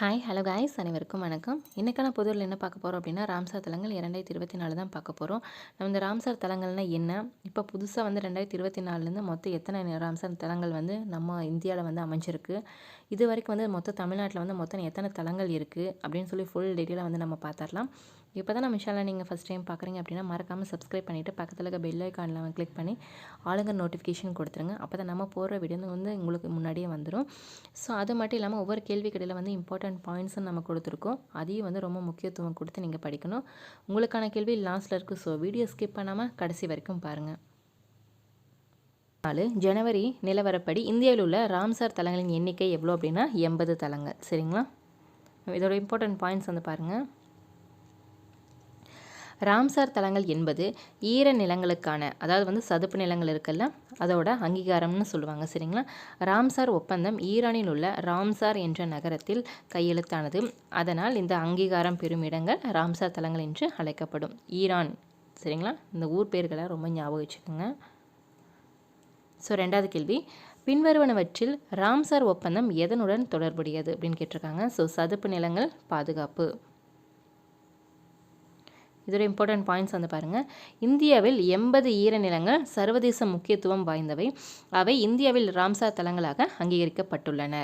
Hi hello guys அனைவருக்கும் வணக்கம். இன்றைக்கான பொதுவில் என்ன பார்க்க போகிறோம் அப்படின்னா ராம்சார் தலங்கள் இரண்டாயிரத்தி இருபத்தி நாலு தான் பார்க்க போகிறோம் நம்ம இந்த ராம்சார் தலங்கள்னா என்ன? இப்போ புதுசாக வந்து ரெண்டாயிரத்தி இருபத்தி நாலுலேருந்து மொத்தம் எத்தனை ராம்சார் தலங்கள் வந்து நம்ம இந்தியாவில் வந்து அமைஞ்சிருக்கு? இது வரைக்கும் வந்து மொத்தம் தமிழ்நாட்டில் வந்து மொத்தம் எத்தனை தலங்கள் இருக்குது அப்படின்னு சொல்லி ஃபுல் டீட்டெயிலாக வந்து நம்ம பார்த்துடலாம் இப்போ தான் நம்ம சேனலை நீங்கள் ஃபஸ்ட் டைம் பார்க்குறீங்க அப்படின்னா மறக்காமல் சப்ஸ்கிரைப் பண்ணிவிட்டு பக்கத்தில் இருக்க பெல் ஐக்கானில் கிளிக் பண்ணி ஆளுங்க நோட்டிஃபிகேஷன் கொடுத்துருங்க. அப்போ தான் நம்ம போடுற வீடியோ வந்து உங்களுக்கு முன்னாடியே வந்துடும் ஸோ அது மட்டும் இல்லாமல் ஒவ்வொரு கேள்வி கடையில் வந்து இம்பார்ட்டன்ட் பாயிண்ட்ஸும் நம்ம கொடுத்துருக்கோம். அதையும் வந்து ரொம்ப முக்கியத்துவம் கொடுத்து நீங்கள் படிக்கணும். உங்களுக்கான கேள்வி லாஸ்ட்டில் இருக்குது ஸோ வீடியோ ஸ்கிப் பண்ணாமல் கடைசி வரைக்கும் பாருங்கள் நாலு. ஜனவரி நிலவரப்படி இந்தியாவில் உள்ள ராம்சார் தலங்களின் எண்ணிக்கை எவ்வளோ அப்படின்னா எண்பது தலங்கள். சரிங்களா? இதோட இம்பார்ட்டன்ட் பாயிண்ட்ஸ் வந்து பாருங்கள் ராம்சார் தலங்கள் என்பது ஈர நிலங்களுக்கான அதாவது வந்து சதுப்பு நிலங்கள் இருக்குல்ல அதோட அங்கீகாரம்னு சொல்லுவாங்க. சரிங்களா? ராம்சார் ஒப்பந்தம் ஈரானில் உள்ள ராம்சார் என்ற நகரத்தில் கையெழுத்தானது. அதனால் இந்த அங்கீகாரம் பெறும் இடங்கள் ராம்சார் தலங்கள் என்று அழைக்கப்படும். ஈரான். சரிங்களா? இந்த ஊர் பேர்களை ரொம்ப ஞாபகம் வச்சுக்கோங்க. ஸோ ரெண்டாவது கேள்வி. பின்வருவனவற்றில் ராம்சார் ஒப்பந்தம் எதனுடன் தொடர்புடையது அப்படின்னு கேட்டிருக்காங்க. ஸோ சதுப்பு நிலங்கள் பாதுகாப்பு. இதோட இம்பார்ட்டன்ட் பாயிண்ட்ஸ் வந்து பாருங்கள் இந்தியாவில் எண்பது ஈரநிலங்கள் சர்வதேச முக்கியத்துவம் வாய்ந்தவை. அவை இந்தியாவில் ராம்சார் தலங்களாக அங்கீகரிக்கப்பட்டுள்ளன.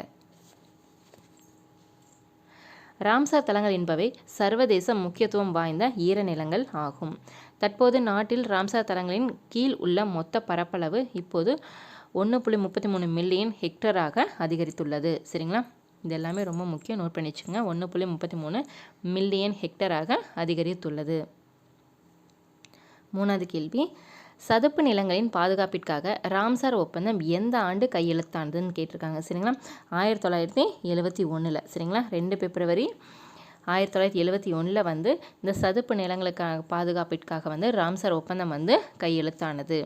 ராம்சார் தலங்கள் என்பவை சர்வதேச முக்கியத்துவம் வாய்ந்த ஈரநிலங்கள் ஆகும். தற்போது நாட்டில் ராம்சார் தலங்களின் கீழ் உள்ள மொத்த பரப்பளவு இப்போது ஒன்று புள்ளி முப்பத்தி மூணு மில்லியன் ஹெக்டராக அதிகரித்துள்ளது. சரிங்களா? இது எல்லாமே ரொம்ப முக்கியம். நோட் பண்ணி வச்சுங்க ஒன்று புள்ளி முப்பத்தி மூணு மில்லியன் ஹெக்டராக அதிகரித்துள்ளது. மூணாவது கேள்வி. சதுப்பு நிலங்களின் பாதுகாப்பிற்காக ராம்சார் ஒப்பந்தம் எந்த ஆண்டு கையெழுத்தானதுன்னு கேட்டிருக்காங்க சரிங்களா? ஆயிரத்தி தொள்ளாயிரத்தி எழுபத்தி ஒன்றில் சரிங்களா? ரெண்டு பிப்ரவரி ஆயிரத்தி தொள்ளாயிரத்தி எழுபத்தி ஒன்றில் வந்து இந்த சதுப்பு நிலங்களுக்காக பாதுகாப்பிற்காக வந்து ராம்சார் ஒப்பந்தம் வந்து கையெழுத்தானது.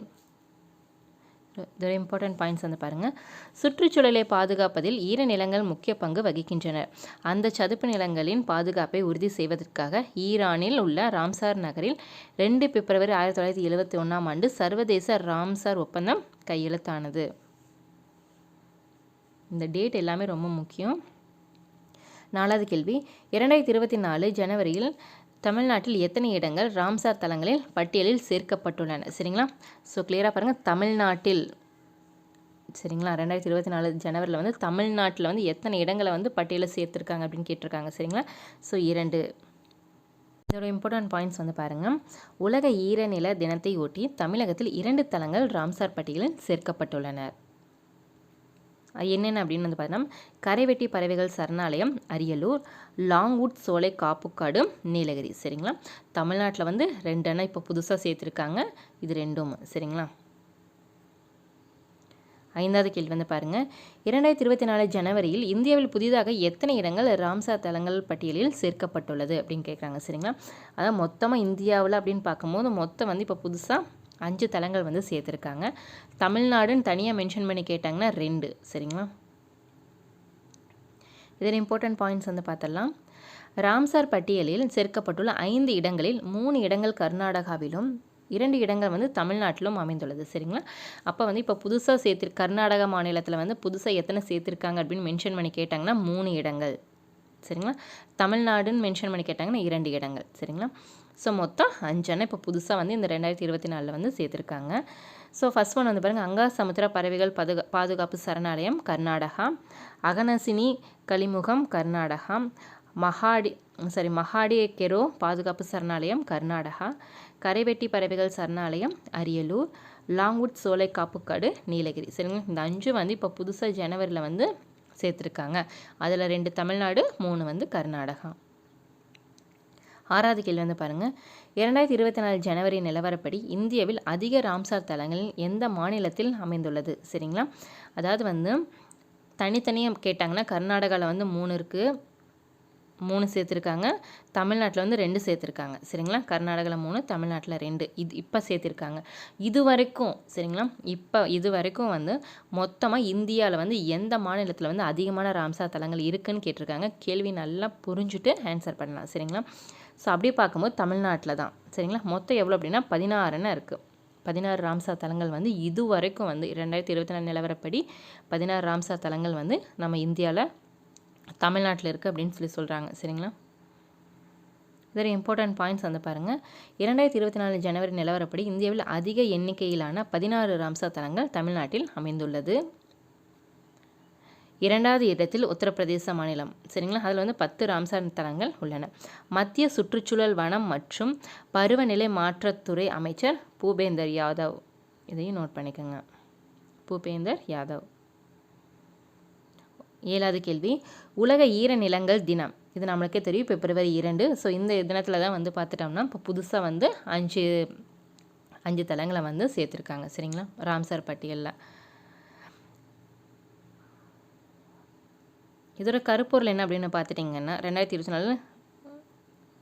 இதோட இம்பார்ட்டன்ட் பாயிண்ட்ஸ் வந்து பாருங்கள் சுற்றுச்சூழலை பாதுகாப்பதில் ஈரநிலங்கள் முக்கிய பங்கு வகிக்கின்றன. அந்த சதுப்பு நிலங்களின் பாதுகாப்பை உறுதி செய்வதற்காக ஈரானில் உள்ள ராம்சார் நகரில் ரெண்டு பிப்ரவரி ஆயிரத்தி தொள்ளாயிரத்தி எழுபத்தி ஒன்றாம் ஆண்டு சர்வதேச ராம்சார் ஒப்பந்தம் கையெழுத்தானது. இந்த டேட் எல்லாமே ரொம்ப முக்கியம். நாலாவது கேள்வி. இரண்டாயிரத்தி இருபத்தி நாலு ஜனவரியில் தமிழ்நாட்டில் எத்தனை இடங்கள் ராம்சார் தலங்களில் பட்டியலில் சேர்க்கப்பட்டுள்ளன? சரிங்களா? ஸோ கிளியராக பாருங்கள் தமிழ்நாட்டில் சரிங்களா? ரெண்டாயிரத்தி இருபத்தி நாலு ஜனவரியில் வந்து தமிழ்நாட்டில் வந்து எத்தனை இடங்களை வந்து பட்டியலில் சேர்த்துருக்காங்க அப்படின்னு கேட்டிருக்காங்க சரிங்களா? ஸோ இரண்டு. இதோட இம்பார்ட்டன்ட் பாயிண்ட்ஸ் வந்து பாருங்கள் உலக ஈரநில தினத்தை ஒட்டி தமிழகத்தில் இரண்டு தலங்கள் ராம்சார் பட்டியலில் சேர்க்கப்பட்டுள்ளனர் என்னென்ன அப்படின்னு வந்து பார்த்தீங்கன்னா கரைவெட்டி பறவைகள் சரணாலயம் அரியலூர் லாங்வுட் சோலை காப்புக்காடு நீலகிரி. சரிங்களா? தமிழ்நாட்டில் வந்து ரெண்டு இப்போ புதுசாக சேர்த்துருக்காங்க. இது ரெண்டும். சரிங்களா? ஐந்தாவது கேள்வி வந்து பாருங்கள் இரண்டாயிரத்தி இருபத்தி நாலு ஜனவரியில் இந்தியாவில் புதிதாக எத்தனை இடங்கள் ராம்சார் தலங்கள் பட்டியலில் சேர்க்கப்பட்டுள்ளது அப்படின்னு கேட்குறாங்க சரிங்களா? அதான் மொத்தமாக இந்தியாவில் அப்படின்னு பார்க்கும்போது மொத்தம் வந்து இப்போ புதுசாக அஞ்சு தலங்கள் வந்து சேர்த்துருக்காங்க. தமிழ்நாடுன்னு தனியாக மென்ஷன் பண்ணி கேட்டாங்கன்னா ரெண்டு. சரிங்களா? இதில் இம்பார்ட்டன்ட் பாயிண்ட்ஸ் வந்து பார்த்துடலாம். ராம்சார் பட்டியலில் சேர்க்கப்பட்டுள்ள ஐந்து இடங்களில் மூணு இடங்கள் கர்நாடகாவிலும் இரண்டு இடங்கள் வந்து தமிழ்நாட்டிலும் அமைந்துள்ளது. சரிங்களா? அப்போ வந்து இப்போ புதுசாக சேர்த்து கர்நாடகா மாநிலத்தில் வந்து புதுசாக எத்தனை சேர்த்துருக்காங்க அப்படின்னு மென்ஷன் பண்ணி கேட்டாங்கன்னா மூணு இடங்கள். சரிங்களா? தமிழ்நாடுன்னு மென்ஷன் பண்ணி கேட்டாங்கன்னா இரண்டு இடங்கள். சரிங்களா? ஸோ மொத்தம் அஞ்சனை இப்போ புதுசாக வந்து இந்த ரெண்டாயிரத்தி இருபத்தி நாலில் வந்து சேர்த்துருக்காங்க. ஸோ ஃபஸ்ட் ஒன் வந்து பாருங்கள் அங்கா சமுத்திர பறவைகள் பாதுகா பாதுகாப்பு சரணாலயம் கர்நாடகா. அகனசினி கலிமுகம் கர்நாடகா. மகாடி சாரி மகாடி கெரோ பாதுகாப்பு சரணாலயம் கர்நாடகா. கரைவெட்டி பறவைகள் சரணாலயம் அரியலூர். லாங்வுட் சோலை காப்புக்காடு நீலகிரி. சரிங்களா? இந்த அஞ்சு வந்து இப்போ புதுசாக ஜனவரியில் வந்து சேர்த்துருக்காங்க. அதில் ரெண்டு தமிழ்நாடு மூணு வந்து கர்நாடகா. ஆறாவது கேள்வி வந்து பாருங்கள் இரண்டாயிரத்தி இருபத்தி நாலு ஜனவரி நிலவரப்படி இந்தியாவில் அதிக ராம்சார் தலங்கள் எந்த மாநிலத்தில் அமைந்துள்ளது? சரிங்களா? அதாவது வந்து தனித்தனியாக கேட்டாங்கன்னா கர்நாடகாவில் வந்து மூணு இருக்குது மூணு சேர்த்துருக்காங்க. தமிழ்நாட்டில் வந்து ரெண்டு சேர்த்துருக்காங்க. சரிங்களா? கர்நாடகாவில் மூணு தமிழ்நாட்டில் ரெண்டு. இது இப்போ சேர்த்துருக்காங்க. இது வரைக்கும் சரிங்களா? இப்போ இது வரைக்கும் வந்து மொத்தமாக இந்தியாவில் வந்து எந்த மாநிலத்தில் வந்து அதிகமான ராம்சார் தலங்கள் இருக்குதுன்னு கேட்டிருக்காங்க. கேள்வி நல்லா புரிஞ்சுட்டு ஆன்சர் பண்ணலாம். சரிங்களா? ஸோ அப்படி பார்க்கும்போது தமிழ்நாட்டில் தான். சரிங்களா? மொத்தம் எவ்வளோ அப்படின்னா பதினாறுன்னு இருக்குது பதினாறு ராம்சார் தலங்கள் வந்து இது வரைக்கும் வந்து ரெண்டாயிரத்தி இருபத்தி நாலு நிலவரப்படி பதினாறு ராம்சார் தலங்கள் வந்து நம்ம இந்தியாவில் தமிழ்நாட்டில் இருக்குது அப்படின்னு சொல்லி சொல்கிறாங்க சரிங்களா? இதில் இம்பார்ட்டன்ட் பாயிண்ட்ஸ் வந்து பாருங்கள் இரண்டாயிரத்தி இருபத்தி நாலு ஜனவரி நிலவரப்படி இந்தியாவில் அதிக எண்ணிக்கையிலான பதினாறு ராம்சா தலங்கள் தமிழ்நாட்டில் அமைந்துள்ளது. இரண்டாவது இடத்தில் உத்தரப்பிரதேச மாநிலம். சரிங்களா? அதில் வந்து பத்து ராம்சார் தலங்கள் உள்ளன. மத்திய சுற்றுச்சூழல் வனம் மற்றும் பருவநிலை மாற்றத்துறை அமைச்சர் பூபேந்தர் யாதவ். இதையும் நோட் பண்ணிக்கோங்க. பூபேந்தர் யாதவ். ஏழாவது கேள்வி. உலக ஈர நிலங்கள் தினம். இது நம்மளுக்கே தெரியும். பிப்ரவரி இரண்டு. ஸோ இந்த தினத்தில் தான் வந்து பார்த்துட்டோம்னா இப்போ புதுசாக வந்து அஞ்சு அஞ்சு தலங்களை வந்து சேர்த்துருக்காங்க. சரிங்களா? ராம்சார் பட்டியலில். இதோட கருப்பொருள் என்ன அப்படின்னு பார்த்துட்டிங்கன்னா ரெண்டாயிரத்தி இருபத்தி நாலு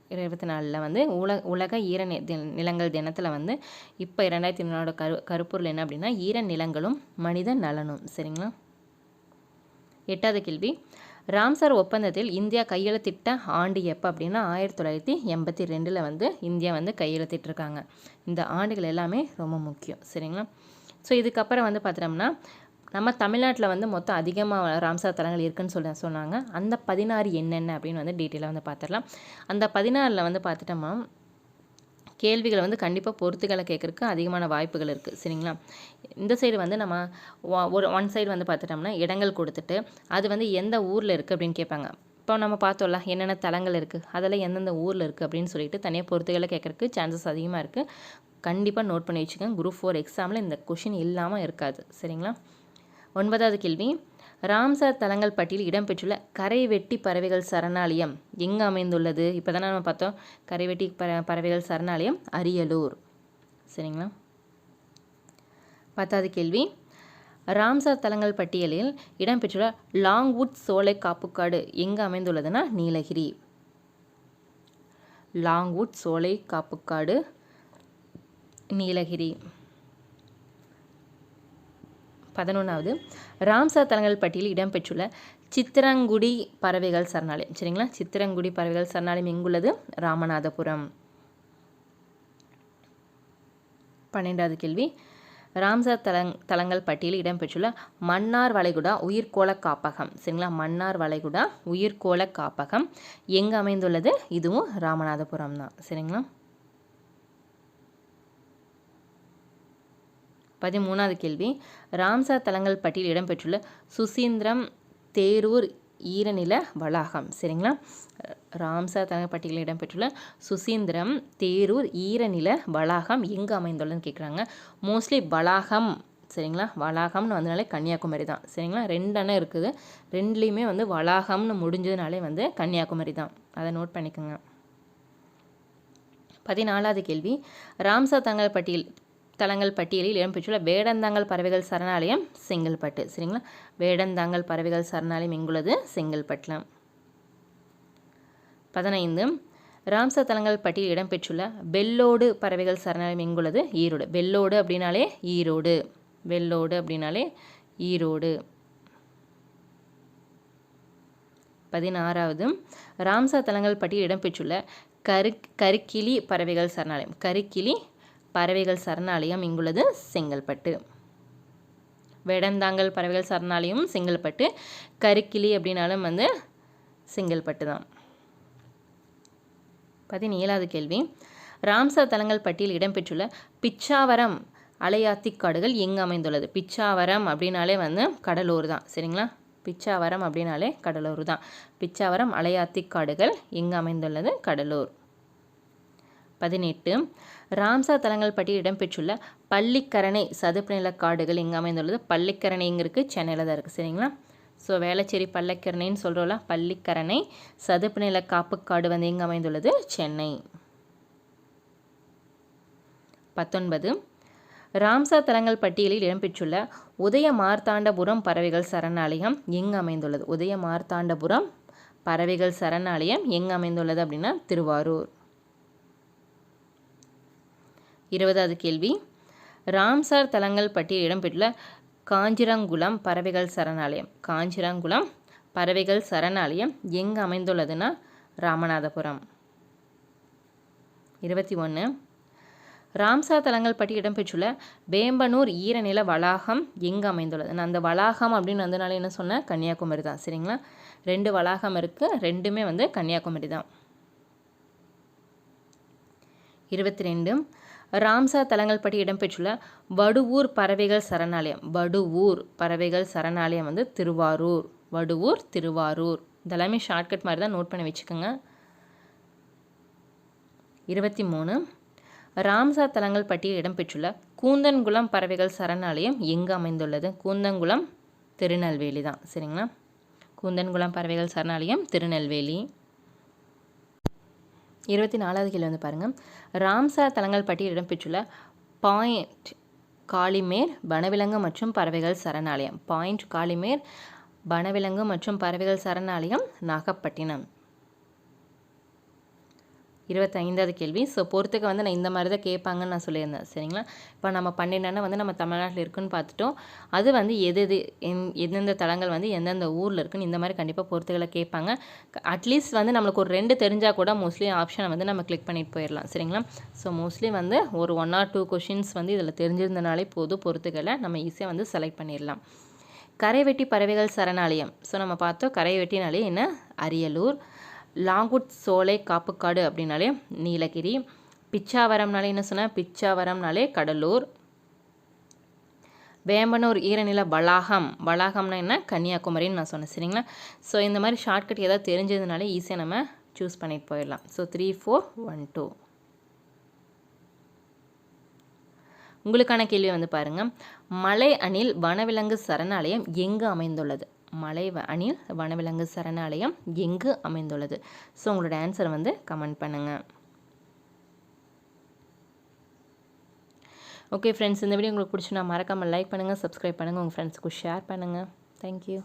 இருபத்தி நாலில் வந்து உலக உலக ஈர நி- தி- நிலங்கள் தினத்தில் வந்து இப்போ இரண்டாயிரத்தி நாலோட கரு கருப்பொருள் என்ன அப்படின்னா ஈர நிலங்களும் மனித நலனும். சரிங்களா? எட்டாவது கேள்வி. ராம்சார் ஒப்பந்தத்தில் இந்தியா கையெழுத்திட்ட ஆண்டு எப்போ அப்படின்னா ஆயிரத்தி தொள்ளாயிரத்தி எண்பத்தி ரெண்டில் வந்து இந்தியா வந்து கையெழுத்திட்டிருக்காங்க. இந்த ஆண்டுகள் எல்லாமே ரொம்ப முக்கியம். சரிங்களா? ஸோ இதுக்கப்புறம் வந்து பார்த்துட்டோம்னா நம்ம தமிழ்நாட்டில் வந்து மொத்தம் அதிகமாக ராம்சார் தலங்கள் இருக்குதுன்னு சொல்ல சொன்னாங்க. அந்த பதினாறு என்னென்ன அப்படின்னு வந்து டீட்டெயிலாக வந்து பார்த்துடலாம் அந்த பதினாறில் வந்து பார்த்துட்டோம்னா கேள்விகளை வந்து கண்டிப்பாக பொறுத்துக்களை கேட்குறக்கு அதிகமான வாய்ப்புகள் இருக்குது சரிங்களா? இந்த சைடு வந்து நம்ம ஒ- ஒரு ஒன் சைடு வந்து பார்த்துட்டோம்னா இடங்கள் கொடுத்துட்டு அது வந்து எந்த ஊரில் இருக்குது அப்படின்னு கேட்பாங்க. இப்போ நம்ம பார்த்தோம்ல என்னென்ன தலங்கள் இருக்குது அதெல்லாம் எந்தெந்த ஊரில் இருக்குது அப்படின்னு சொல்லிட்டு தனியாக பொறுத்துக்களை கேட்குறக்கு சான்சஸ் அதிகமாக இருக்குது கண்டிப்பாக நோட் பண்ணி வச்சுக்கோங்க. குரூப் ஃபோர் எக்ஸாமில் இந்த கொஷின் இல்லாமல் இருக்காது. சரிங்களா? ஒன்பதாவது கேள்வி. ராம்சார் தலங்கள் பட்டியலில் இடம்பெற்றுள்ள கரைவெட்டி பறவைகள் சரணாலயம் எங்கே அமைந்துள்ளது? இப்போ தானே நம்ம பார்த்தோம். கரைவெட்டி பற பறவைகள் சரணாலயம் அரியலூர். சரிங்களா? பத்தாவது கேள்வி. ராம்சார் தலங்கள் பட்டியலில் இடம்பெற்றுள்ள லாங்வுட் சோலை காப்புக்காடு எங்கே அமைந்துள்ளதுன்னா நீலகிரி. லாங்வுட் சோலை காப்புக்காடு நீலகிரி. பதினொன்றாவது ராம்சார் தலங்கள் பட்டியலில் இடம்பெற்றுள்ள சித்திரங்குடி பறவைகள் சரணாலயம். சரிங்களா? சித்திரங்குடி பறவைகள் சரணாலயம் எங்குள்ளது? ராமநாதபுரம். பன்னெண்டாவது கேள்வி. ராம்சார் தலங் தலங்கள் பட்டியலில் இடம்பெற்றுள்ள மன்னார் வளைகுடா உயிர்கோள காப்பகம். சரிங்களா? மன்னார் வளைகுடா உயிர்கோள காப்பகம். எங்கே அமைந்துள்ளது? இதுவும் ராமநாதபுரம் தான். சரிங்களா? பதிமூணாவது கேள்வி. ராம்சார் தலங்கள் பட்டியலில் இடம்பெற்றுள்ள சுசீந்திரம் தேரூர் ஈரநில வளாகம். சரிங்களா? ராம்சார் தலங்கள் பட்டியலில் இடம்பெற்றுள்ள சுசீந்திரம் தேரூர் ஈரநில வளாகம் எங்கே அமைந்துள்ளதுன்னு கேட்குறாங்க மோஸ்ட்லி வளாகம் சரிங்களா? வளாகம்னு வந்தனாலே கன்னியாகுமரி தான். சரிங்களா? ரெண்டு இருக்குது. ரெண்டுலேயுமே வந்து வளாகம்னு முடிஞ்சதுனாலே வந்து கன்னியாகுமரி தான். அதை நோட் பண்ணிக்கோங்க. பதினாலாவது கேள்வி. ராம்சா தங்கள் பட்டியல் தலங்கள் பட்டியலில் இடம்பெற்றுள்ள வேடந்தாங்கல் பறவைகள் சரணாலயம் செங்கல்பட்டு. சரிங்களா? வேடந்தாங்கல் பறவைகள் சரணாலயம் எங்குள்ளது? செங்கல்பட்டில் பதினைந்து ராம்சார் தலங்கள் பட்டியலில் இடம்பெற்றுள்ள வெள்ளோடு பறவைகள் சரணாலயம் எங்குள்ளது? ஈரோடு. வெள்ளோடு அப்படின்னாலே ஈரோடு. வெள்ளோடு அப்படின்னாலே ஈரோடு. பதினாறாவது ராம்சா தலங்கள் பட்டியலில் இடம்பெற்றுள்ள கரு கருக்கிளி பறவைகள் சரணாலயம். கருக்கிளி பறவைகள் சரணாலயம் இங்குள்ளது செங்கல்பட்டு. வேடந்தாங்கல் பறவைகள் சரணாலயம் செங்கல்பட்டு. கருக்கிளி அப்படின்னாலும் வந்து செங்கல்பட்டு தான். பதினேழாவது கேள்வி. ராம்சர் தலங்கள் பட்டியல் இடம்பெற்றுள்ள பிச்சாவரம் அலையாத்தி காடுகள் எங்கே அமைந்துள்ளது? பிச்சாவரம் அப்படின்னாலே வந்து கடலூர் தான். சரிங்களா? பிச்சாவரம் அப்படின்னாலே கடலூர் தான். பிச்சாவரம் அலையாத்தி காடுகள் எங்கே அமைந்துள்ளது? கடலூர். பதினெட்டு. ராம்சார் தலங்கள் பட்டியலில் இடம்பெற்றுள்ள பள்ளிக்கரணை சதுப்பு நில காடுகள் இங்கே அமைந்துள்ளது? பள்ளிக்கரணைங்கிறதுக்கு சென்னையில் தான் இருக்குது சரிங்களா? ஸோ வேளச்சேரி பள்ளிக்கரணைன்னு சொல்கிறோம்ல பள்ளிக்கரணை சதுப்பு நில காப்புக்காடு வந்து இங்கே அமைந்துள்ளது? சென்னை. பத்தொன்பது. ராம்சார் தலங்கள் பட்டியலில் இடம்பெற்றுள்ள உதய மார்த்தாண்டபுரம் பறவைகள் சரணாலயம் எங்கு அமைந்துள்ளது? உதய மார்த்தாண்டபுரம் பறவைகள் சரணாலயம் எங்கு அமைந்துள்ளது அப்படின்னா திருவாரூர். இருபதாவது கேள்வி. ராம்சார் தலங்கள் பட்டியல் இடம்பெற்றுள்ள காஞ்சிரங்குளம் பறவைகள் சரணாலயம். காஞ்சிரங்குளம் பறவைகள் சரணாலயம் எங்கு அமைந்துள்ளதுன்னா ராமநாதபுரம். இருபத்தி ஒன்று. ராம்சார் தலங்கள் பற்றி இடம்பெற்றுள்ள வேம்பனூர் ஈரநில வளாகம் எங்கே அமைந்துள்ளது? நான் அந்த வளாகம் அப்படின்னு வந்தனால என்ன சொன்னேன்? கன்னியாகுமரி தான். சரிங்களா? ரெண்டு வளாகம் இருக்குது ரெண்டுமே வந்து கன்னியாகுமரி தான். இருபத்தி ரெண்டு. ராம்சார் தலங்கள் பற்றி இடம்பெற்றுள்ள வடுவூர் பறவைகள் சரணாலயம். வடுவூர் பறவைகள் சரணாலயம் வந்து திருவாரூர். வடுவூர் திருவாரூர். இதெல்லாமே ஷார்ட்கட் மாதிரி தான் நோட் பண்ணி வச்சுக்கோங்க. இருபத்தி மூணு. ராம்சார் தலங்கள் பட்டியல் இடம்பெற்றுள்ள கூந்தன்குளம் பறவைகள் சரணாலயம் எங்கு அமைந்துள்ளது? கூந்தன்குளம் திருநெல்வேலி தான். சரிங்களா? கூந்தன்குளம் பறவைகள் சரணாலயம் திருநெல்வேலி. இருபத்தி நாலாவது கேள்வி வந்து பாருங்கள் ராம்சார் தலங்கள் பட்டியல் இடம்பெற்றுள்ள பாயிண்ட் காளிமேர் வனவிலங்கு மற்றும் பறவைகள் சரணாலயம். பாயிண்ட் காளிமேர் வனவிலங்கு மற்றும் பறவைகள் சரணாலயம் நாகப்பட்டினம். இருபத்தைந்தாவது கேள்வி. ஸோ பொறுத்துக்க வந்து நான் இந்த மாதிரி தான் கேட்பாங்கன்னு நான் சொல்லியிருந்தேன். சரிங்களா? இப்போ நம்ம பன்னெண்டுனா வந்து நம்ம தமிழ்நாட்டில் இருக்குன்னு பார்த்துட்டோம். அது வந்து எது எது எந் எந்தெந்த தலங்கள் வந்து எந்தெந்த ஊரில் இருக்குன்னு இந்த மாதிரி கண்டிப்பாக பொறுத்துக்களை கேட்பாங்க. அட்லீஸ்ட் வந்து நம்மளுக்கு ஒரு ரெண்டு தெரிஞ்சால் கூட மோஸ்ட்லி ஆப்ஷனை வந்து நம்ம கிளிக் பண்ணிட்டு போயிடலாம். சரிங்களா? ஸோ மோஸ்ட்லி வந்து ஒரு ஒன் ஆர் டூ கொஷின்ஸ் வந்து இதில் தெரிஞ்சிருந்தனாலே போதும். பொறுத்துக்களை நம்ம ஈஸியாக வந்து செலக்ட் பண்ணிடலாம். கரைவெட்டி பறவைகள் சரணாலயம். ஸோ நம்ம பார்த்தோம் கரைவெட்டினாலே என்ன? அரியலூர். லாங்குட் சோலை காப்புக்காடு அப்படின்னாலே நீலகிரி பிச்சாவரம்னாலே என்ன சொன்னால் பிச்சாவரம்னாலே கடலூர். வேம்பனூர் ஈரநில வளாகம். வளாகம்னா என்ன? கன்னியாகுமரின்னு நான் சொன்னேன். சரிங்களா? ஸோ இந்த மாதிரி ஷார்ட்கட் ஏதாவது தெரிஞ்சதுனாலே ஈஸியாக நம்ம சூஸ் பண்ணிட்டு போயிடலாம். So three four one two உங்களுக்கான கேள்வி வந்து பாருங்கள் மலை அணில் வனவிலங்கு சரணாலயம் எங்கு அமைந்துள்ளது? மலை அணில் வனவிலங்கு சரணாலயம் எங்கு அமைந்துள்ளது? ஸோ உங்களோட ஆன்சர் வந்து கமெண்ட் பண்ணுங்கள் ஓகே ஃப்ரெண்ட்ஸ் இந்த வீடியோ உங்களுக்கு பிடிச்சுன்னா மறக்காமல் லைக் பண்ணுங்கள் சப்ஸ்கிரைப் பண்ணுங்கள் உங்கள் ஃப்ரெண்ட்ஸுக்கு ஷேர் பண்ணுங்கள் தேங்க்யூ